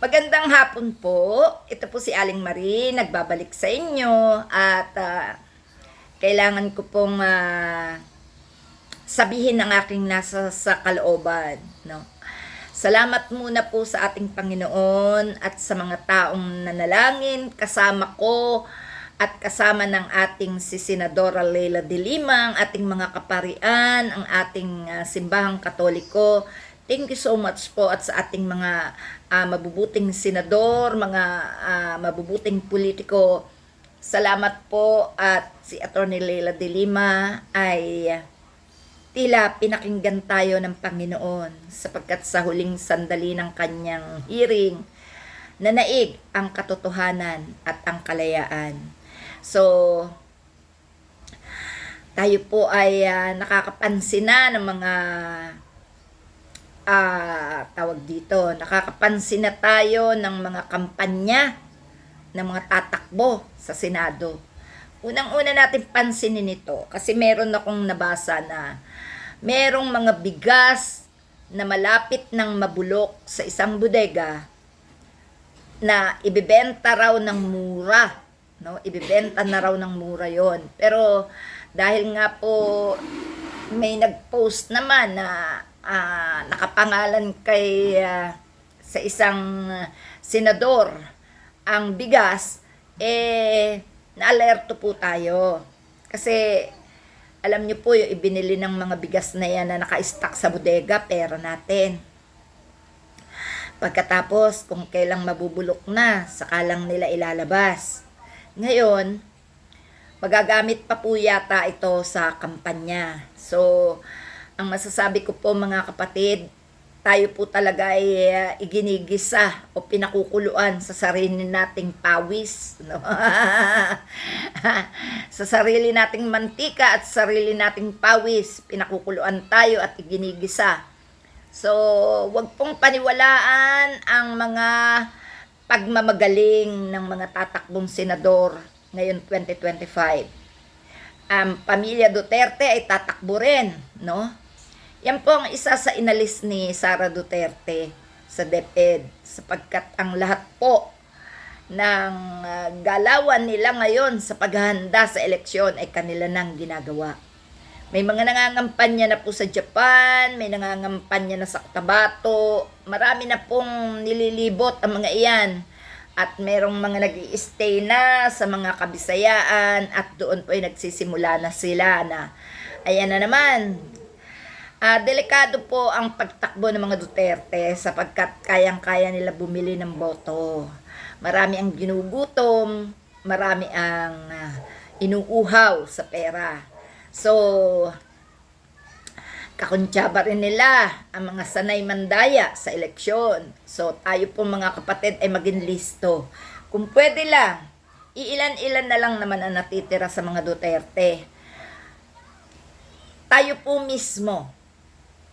Magandang hapon po. Ito po si Aling Marie, nagbabalik sa inyo at ah, kailangan ko pong ah, sabihin ang aking nasa sa kalooban, no. Salamat muna po sa ating Panginoon at sa mga taong nanalangin kasama ko at kasama ng ating si Senadora Leila de Lima, ang ating mga kaparian, ang ating ah, simbahang katoliko. Thank you so much po at sa ating mga ah, mabubuting senador, mga ah, mabubuting politiko. Salamat po at si Atty. Leila de Lima ay tila pinakinggan tayo ng Panginoon sapagkat sa huling sandali ng kanyang hearing, nanaig ang katotohanan at ang kalayaan. So, tayo po ay ah, nakakapansin na ng mga ah tawag dito, nakakapansin na tayo ng mga kampanya ng mga tatakbo sa Senado. Unang-una natin pansinin ito kasi meron akong nabasa na merong mga bigas na malapit ng mabulok sa isang bodega na ibibenta raw ng mura. No? Ibibenta na raw ng mura yon Pero dahil nga po may nag-post naman na ah, nakapangalan kay ah, sa isang senador ang bigas, eh, naalerto po tayo. Kasi, alam niyo po, yung ibinili ng mga bigas na yan na naka-stock sa bodega, pera natin. Pagkatapos, kung kailang mabubulok na, saka lang nila ilalabas. Ngayon, magagamit pa po yata ito sa kampanya. So, ang masasabi ko po mga kapatid, tayo po talaga ay uh, iginigisa o pinakukuluan sa sarili nating pawis. No? sa sarili nating mantika at sarili nating pawis, pinakukuluan tayo at iginigisa. So, wag pong paniwalaan ang mga pagmamagaling ng mga tatakbong senador ngayon 2025. Ang pamilya Duterte ay tatakbo rin, no? Yan po ang isa sa inalis ni Sara Duterte sa DepEd sapagkat ang lahat po ng uh, galawan nila ngayon sa paghahanda sa eleksyon ay kanila nang ginagawa. May mga nangangampanya na po sa Japan, may nangangampanya na sa Cotabato, marami na pong nililibot ang mga iyan. At merong mga nag stay na sa mga kabisayaan at doon po ay nagsisimula na sila na ayan na naman, Ah, delikado po ang pagtakbo ng mga Duterte sapagkat kayang-kaya nila bumili ng boto. Marami ang ginugutom, marami ang ah, inuuhaw sa pera. So, kakuntsaba rin nila ang mga sanay mandaya sa eleksyon. So, tayo po mga kapatid ay maging listo. Kung pwede lang, iilan-ilan na lang naman ang natitira sa mga Duterte. Tayo po mismo,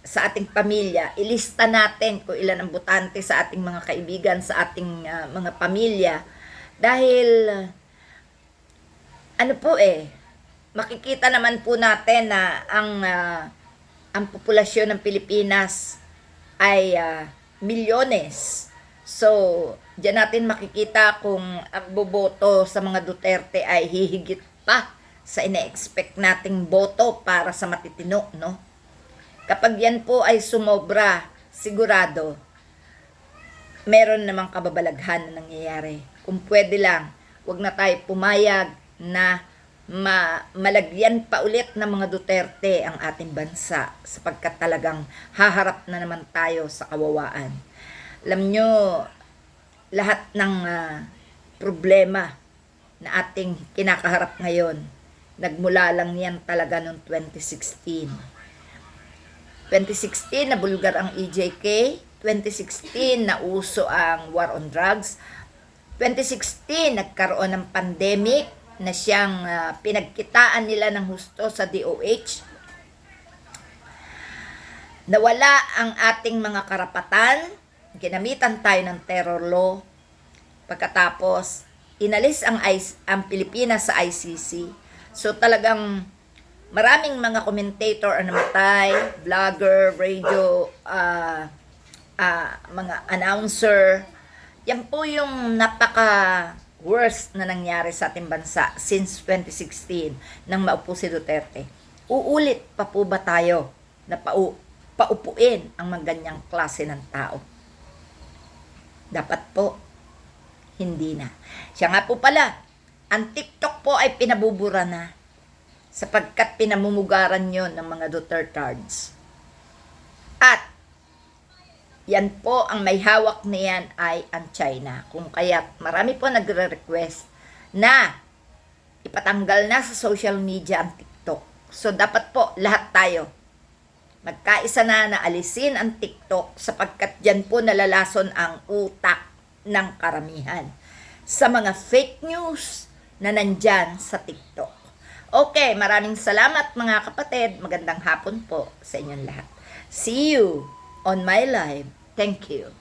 sa ating pamilya, ilista natin kung ilan ang butante sa ating mga kaibigan, sa ating uh, mga pamilya. Dahil, ano po eh, makikita naman po natin na ang, uh, ang populasyon ng Pilipinas ay uh, milyones. So, diyan natin makikita kung ang boboto sa mga Duterte ay hihigit pa sa ine-expect nating boto para sa matitino, no? Kapag yan po ay sumobra, sigurado, meron namang kababalaghan na nangyayari. Kung pwede lang, wag na tayo pumayag na ma malagyan pa ulit ng mga Duterte ang ating bansa sapagkat talagang haharap na naman tayo sa kawawaan. Alam nyo, lahat ng uh, problema na ating kinakaharap ngayon, nagmula lang yan talaga noong 2016 2016 nabulgar ang EJK, 2016 na uso ang war on drugs, 2016 nagkaroon ng pandemic na siyang uh, pinagkitaan nila ng husto sa DOH. Nawala ang ating mga karapatan, ginamitan tayo ng terror law. Pagkatapos, inalis ang, ang Pilipinas sa ICC. So talagang maraming mga commentator ang namatay, vlogger, radio, uh, uh, mga announcer, yan po yung napaka worst na nangyari sa ating bansa since 2016 nang maupo si Duterte. Uulit pa po ba tayo na pau paupuin ang mga ganyang klase ng tao? Dapat po, hindi na. Siya nga po pala, ang TikTok po ay pinabubura na sapagkat pinamumugaran yon ng mga Dutertards. At yan po ang may hawak niyan ay ang China. Kung kaya marami po nagre-request na ipatanggal na sa social media ang TikTok. So dapat po lahat tayo magkaisa na na alisin ang TikTok sapagkat dyan po nalalason ang utak ng karamihan sa mga fake news na nandyan sa TikTok. Okay, maraming salamat mga kapatid. Magandang hapon po sa inyong lahat. See you on my live. Thank you.